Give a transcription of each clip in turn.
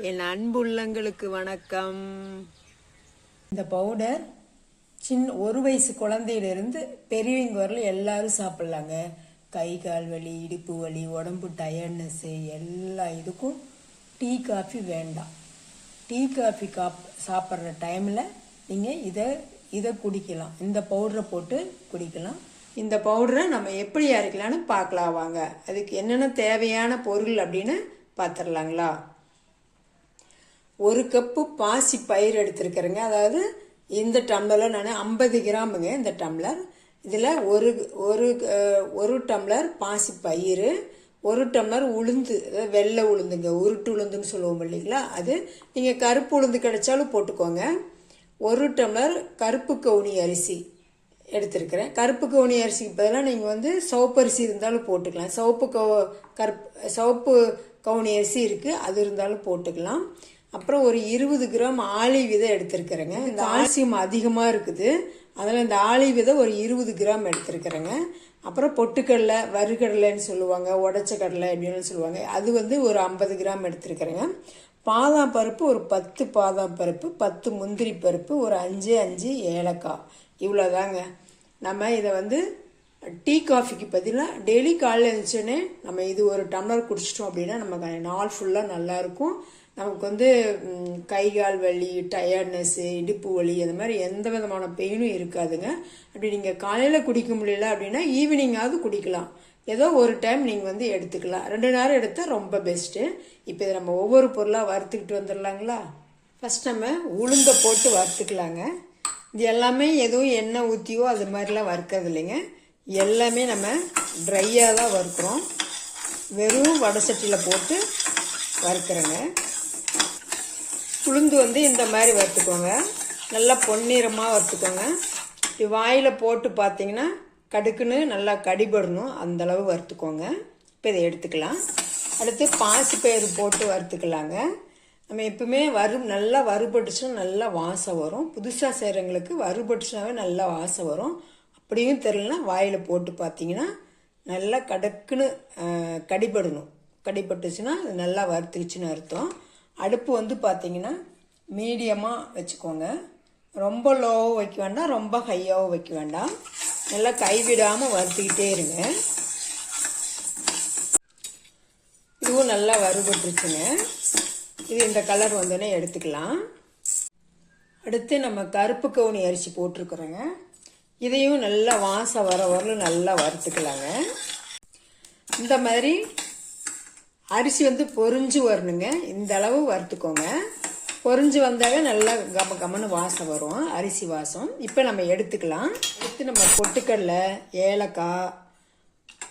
என் அன்புள்ளங்களுக்கு வணக்கம். இந்த பவுடர் சின்ன ஒரு வயசு குழந்தையிலிருந்து பெரியவங்க வரல எல்லாரும் சாப்பிட்லாங்க. கை கால் வலி இடுப்பு வலி உடம்பு டயர்ட்னஸ் எல்லா இதுக்கும் டீ காஃபி வேண்டாம். டீ காஃபி காப் சாப்பிட்ற டைமில் நீங்கள் இதை இதை குடிக்கலாம். இந்த பவுடரை போட்டு குடிக்கலாம். இந்த பவுடரை நம்ம எப்படி அரைக்கலான்னு பார்க்கலாம் வாங்க. அதுக்கு என்னென்ன தேவையான பொருள் அப்படின்னு பார்த்துடலாங்களா? ஒரு கப்பு பாசி பயிர் எடுத்திருக்கிறேங்க. அதாவது இந்த டம்ளரில் நான் ஐம்பது கிராமுங்க இந்த டம்ளர். இதில் ஒரு ஒரு ஒரு டம்ளர் பாசி பயிர் ஒரு டம்ளர் உளுந்து அதாவது வெள்ளை உளுந்துங்க உருட்டு உளுந்துன்னு சொல்லுவோம் இல்லைங்களா? அது நீங்கள் கருப்பு உளுந்து கிடைச்சாலும் போட்டுக்கோங்க. ஒரு டம்ளர் கருப்பு கவுனி அரிசி எடுத்திருக்கிறேன். கருப்பு கவுனி அரிசிக்கு பதிலாக நீங்கள் வந்து சிவப்பு அரிசி இருந்தாலும் போட்டுக்கலாம். சோப்பு கவு கருப்பு சிவப்பு கவுனி அரிசி இருக்குது அது இருந்தாலும் போட்டுக்கலாம். அப்புறம் ஒரு இருபது கிராம் ஆளி விதை எடுத்திருக்கிறேங்க. இந்த ஆல்சியம் அதிகமாக இருக்குது. அதில் இந்த ஆளி விதை ஒரு இருபது கிராம் எடுத்திருக்கிறேங்க. அப்புறம் பொட்டுக்கடலை வறுகடலைன்னு சொல்லுவாங்க உடச்ச கடலை அப்படின்னு சொல்லுவாங்க. அது வந்து ஒரு ஐம்பது கிராம் எடுத்திருக்கிறேங்க. பாதாம் பருப்பு ஒரு பத்து பாதாம் பருப்பு பத்து முந்திரி பருப்பு ஒரு அஞ்சு அஞ்சு ஏலக்காய். இவ்வளோதாங்க நம்ம இதை வந்து டீ காஃபிக்கு பதிலாக டெய்லி காலையில் எழுந்துச்சோன்னே நம்ம இது ஒரு டம்ளர் குடிச்சிட்டோம் அப்படின்னா நமக்கு நாள் ஃபுல்லாக நல்லாயிருக்கும் நமக்கு வந்து கை கால் வலி டயர்ட்னஸ்ஸு இடுப்பு வலி அந்த மாதிரி எந்த விதமான பெயினும் இருக்காதுங்க. அப்படி நீங்கள் காலையில் குடிக்க முடியல அப்படின்னா ஈவினிங்காவது குடிக்கலாம். ஏதோ ஒரு டைம் நீங்கள் வந்து எடுத்துக்கலாம். ரெண்டு நேரம் எடுத்தால் ரொம்ப பெஸ்ட்டு இப்போ இதை நம்ம ஒவ்வொரு பொருளாக வறுத்துக்கிட்டு வந்துடலாங்களா? ஃபஸ்ட் நம்ம உளுந்தை போட்டு வறுத்துக்கலாங்க. இது எல்லாமே எதுவும் எண்ணெய் ஊற்றியோ அது மாதிரிலாம் வறுக்கிறது இல்லைங்க எல்லாமே நம்ம ட்ரையாக தான் வறுக்கிறோம். வெறும் வடை சட்டியில் போட்டு வறுக்கிறேங்க. உளுந்து வந்து இந்த மாதிரி வறுத்துக்கோங்க. நல்லா பொன்னிறமாக வறுத்துக்கோங்க. இப்படி வாயில் போட்டு பார்த்தீங்கன்னா கடுக்குன்னு நல்லா கடிபடணும். அந்த அளவு வறுத்துக்கோங்க. இப்போ இதை எடுத்துக்கலாம். அடுத்து பாசிப்பயிறு போட்டு வறுத்துக்கலாங்க. நம்ம எப்பவுமே வறு நல்லா வறுபட்டுச்சுன்னா நல்லா வாசம் வரும். புதுசாக செய்கிறவங்களுக்கு வறுபட்டுச்சுனாவே நல்லா வாசம் வரும். அப்படியும் தெரிலனா வாயில் போட்டு பார்த்தீங்கன்னா நல்லா கடக்குன்னு கடிபடணும். கடிபட்டுச்சுன்னா அது நல்லா வறுத்துக்குச்சுன்னு அர்த்தம். அடுப்பு வந்து பார்த்தீங்கன்னா மீடியமாக வச்சுக்கோங்க. ரொம்ப லோவாக வைக்க வேண்டாம் ரொம்ப ஹையாகவும் வைக்க வேண்டாம். நல்லா கைவிடாமல் வறுத்துக்கிட்டே இருங்க. இதுவும் நல்லா வறுபட்டுருச்சுங்க. இது இந்த கலர் வந்தோடனே எடுத்துக்கலாம். அடுத்து நம்ம கருப்பு கவுனி அரிசி போட்டிருக்குறோங்க. இதையும் நல்லா வாசம் வர வரலும் நல்லா வறுத்துக்கலாங்க. இந்த மாதிரி அரிசி வந்து பொறிஞ்சு வரணுங்க. இந்த அளவு வறுத்துக்கோங்க. பொரிஞ்சு வந்தாவே நல்லா கம கமன்னு வாசம் வரும். அரிசி வாசம். இப்போ நம்ம எடுத்துக்கலாம். எடுத்து நம்ம பொட்டுக்கடலை ஏலக்காய்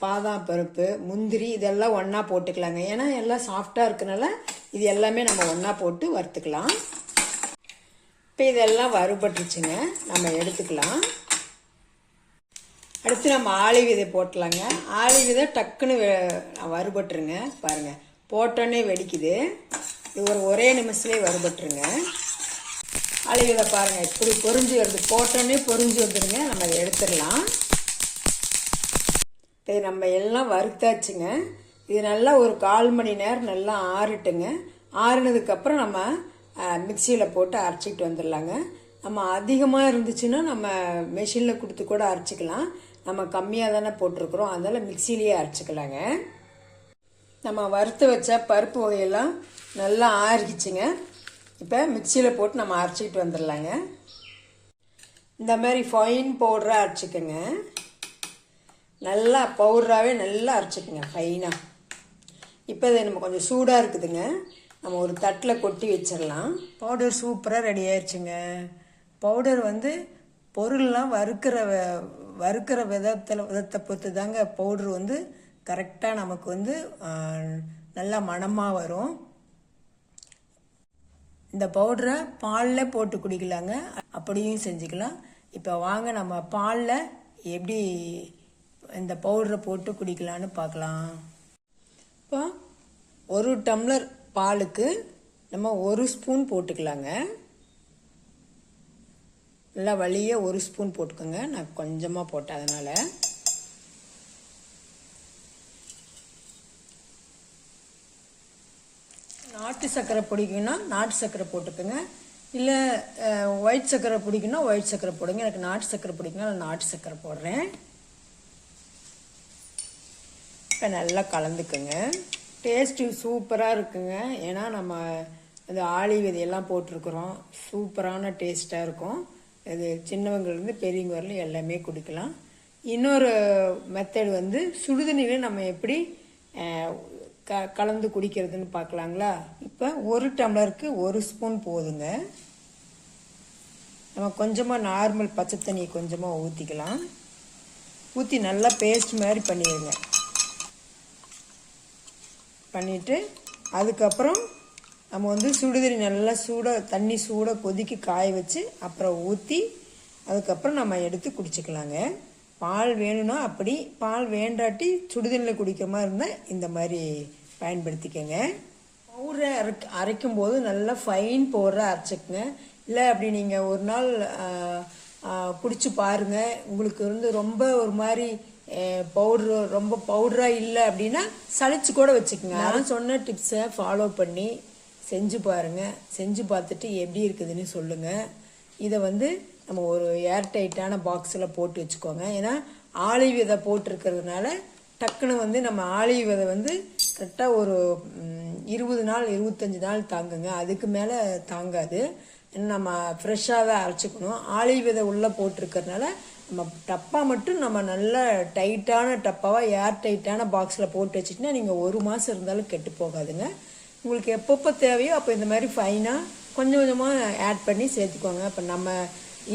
பாதாம் பருப்பு முந்திரி இதெல்லாம் ஒன்றா போட்டுக்கலாங்க. ஏன்னா எல்லாம் சாஃப்டாக இருக்கனால இது எல்லாமே நம்ம ஒன்றா போட்டு வறுத்துக்கலாம். இப்போ இதெல்லாம் வறுபட்டுருச்சுங்க. நம்ம எடுத்துக்கலாம். அடுத்து நம்ம ஆளி விதை போட்டலாங்க. ஆளி விதை டக்குன்னு வெ- வறுபட்டுருங்க. பாருங்க. போட்டோன்னே வெடிக்குது. இது ஒரு ஒரே நிமிஷத்துலேயே வறுபட்டுருங்க. ஆளி விதை பாருங்க. இப்படி பொறிஞ்சு வருது. போட்டோன்னே பொறிஞ்சு வந்துடுங்க நம்ம அதை எடுத்துடலாம். இது நம்ம எல்லாம் வறுத்தாச்சுங்க. இது நல்லா ஒரு கால் மணி நேரம் நல்லா ஆறட்டுங்க. ஆறினதுக்கப்புறம் நம்ம மிக்சியில் போட்டு அரைச்சிக்கிட்டு வந்துடலாங்க. நம்ம அதிகமாக இருந்துச்சுன்னா நம்ம மெஷினில் கொடுத்து கூட அரைச்சிக்கலாம். நம்ம கம்மியாக தானே போட்டிருக்கிறோம். அதனால் மிக்சிலேயே அரைச்சிக்கலாங்க. நம்ம வறுத்து வச்ச பருப்பு வகையெல்லாம் நல்லா ஆறிச்சுங்க இப்போ மிக்சியில் போட்டு நம்ம அரைச்சிக்கிட்டு வந்துடலாங்க. இந்த மாதிரி ஃபைன் பவுடராக அரைச்சிக்கோங்க. நல்லா பவுடராகவே நல்லா அரைச்சிக்கோங்க ஃபைனாக இப்போ இது நம்ம கொஞ்சம் சூடாக இருக்குதுங்க. நம்ம ஒரு தட்டில் கொட்டி வச்சிடலாம். பவுடர் சூப்பராக ரெடி ஆயிடுச்சுங்க பவுடர் வந்து பொருள்லாம் வறுக்கிற வ- வறுக்கிற விதத்தில் விதத்தை பொறுத்து தாங்க பவுடர் வந்து கரெக்டாக நமக்கு வந்து நல்லா மணமாக வரும். இந்த பவுடரை பாலில் போட்டு குடிக்கலாங்க. அப்படியும் செஞ்சுக்கலாம். இப்போ வாங்க நம்ம பாலில் எப்படி இந்த பவுடரை போட்டு குடிக்கலான்னு பார்க்கலாம். இப்போ ஒரு டம்ளர் பாலுக்கு நம்ம ஒரு ஸ்பூன் போட்டுக்கலாங்க. நல்லா வழியே ஒரு ஸ்பூன் போட்டுக்கோங்க. நான் கொஞ்சமாக போட்டேன் அதனால். நாட்டு சர்க்கரை பிடிக்குன்னா நாட்டு சர்க்கரை போட்டுக்கோங்க. இல்லை ஒயிட் சர்க்கரை பிடிக்குன்னா ஒயிட் சர்க்கரை போடுங்க. எனக்கு நாட்டு சர்க்கரை பிடிக்குன்னா நான் நாட்டு சர்க்கரை போடுறேன். இப்போ நல்லா கலந்துக்குங்க. டேஸ்ட்டு சூப்பராக இருக்குங்க. ஏன்னா நம்ம அந்த ஆளி விதையெல்லாம் போட்டிருக்குறோம். சூப்பரான டேஸ்ட்டாக இருக்கும். இது சின்னவங்கலேருந்து பெரியவங்க வரலும் எல்லாமே குடிக்கலாம். இன்னொரு மெத்தட் வந்து சுடுதண்ணியில் நம்ம எப்படி க கலந்து குடிக்கிறதுன்னு பார்க்கலாங்களா? இப்போ ஒரு டம்ளருக்கு ஒரு ஸ்பூன் போதுங்க. நம்ம கொஞ்சமாக நார்மல் பச்சை தண்ணியை கொஞ்சமாக ஊற்றிக்கலாம் ஊற்றி நல்லா பேஸ்ட் மாதிரி பண்ணிடுங்க பண்ணிவிட்டு அதுக்கப்புறம் நம்ம வந்து சுடுதண்ணி நல்லா சூடாக தண்ணி சூடாக கொதிக்க காய வச்சு அப்புறம் ஊற்றி அதுக்கப்புறம் நம்ம எடுத்து குடிச்சுக்கலாங்க. பால் வேணும்னா அப்படி பால் வேண்டாட்டி சுடுதண்ணியில் குடிக்கிற மாதிரி இருந்தால் இந்த மாதிரி பயன்படுத்திக்கங்க. பவுடரை அரைக்க அரைக்கும் போது நல்லா ஃபைன் பவுடரை அரைச்சிக்கங்க. இல்லை அப்படி நீங்கள் ஒரு நாள் குடிச்சு பாருங்க. உங்களுக்கு வந்து ரொம்ப ஒரு மாதிரி பவுட்ரு ரொம்ப பவுடராக இல்லை அப்படின்னா சளிச்சு கூட வச்சுக்கோங்க. நான் சொன்ன டிப்ஸை ஃபாலோ பண்ணி செஞ்சு பாருங்க. செஞ்சு பார்த்துட்டு எப்படி இருக்குதுன்னு சொல்லுங்கள் இதை வந்து நம்ம ஒரு ஏர் டைட்டான பாக்ஸில் போட்டு வச்சுக்கோங்க. ஏன்னா ஆளி விதை போட்டிருக்கிறதுனால டக்குன்னு வந்து நம்ம ஆளி விதை வந்து கரெக்டாக ஒரு இருபது நாள் இருபத்தஞ்சி நாள் தாங்குங்க. அதுக்கு மேலே தாங்காது. ஏன்னா நம்ம தான் அரைச்சிக்கணும். ஆளி விதை உள்ளே போட்டிருக்கிறதுனால நம்ம டப்பா மட்டும் நம்ம நல்ல டைட்டான டப்பாவாக ஏர் டைட்டான பாக்ஸில் போட்டு வச்சிட்டிங்கன்னா நீங்கள் ஒரு மாதம் இருந்தாலும் கெட்டு போகாதுங்க. உங்களுக்கு எப்பப்போ தேவையோ அப்போ இந்த மாதிரி ஃபைனாக கொஞ்சம் கொஞ்சமாக ஆட் பண்ணி சேர்த்துக்கோங்க. இப்போ நம்ம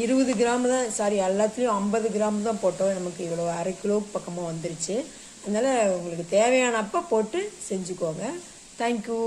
இருபது கிராம் தான் சாரி எல்லாத்துலேயும் ஐம்பது கிராம் தான் போட்டோம். நமக்கு இவ்வளோ அரை கிலோ பக்கமாக வந்துருச்சு. அதனால் உங்களுக்கு தேவையானப்போ போட்டு செஞ்சுக்கோங்க. தேங்க்யூ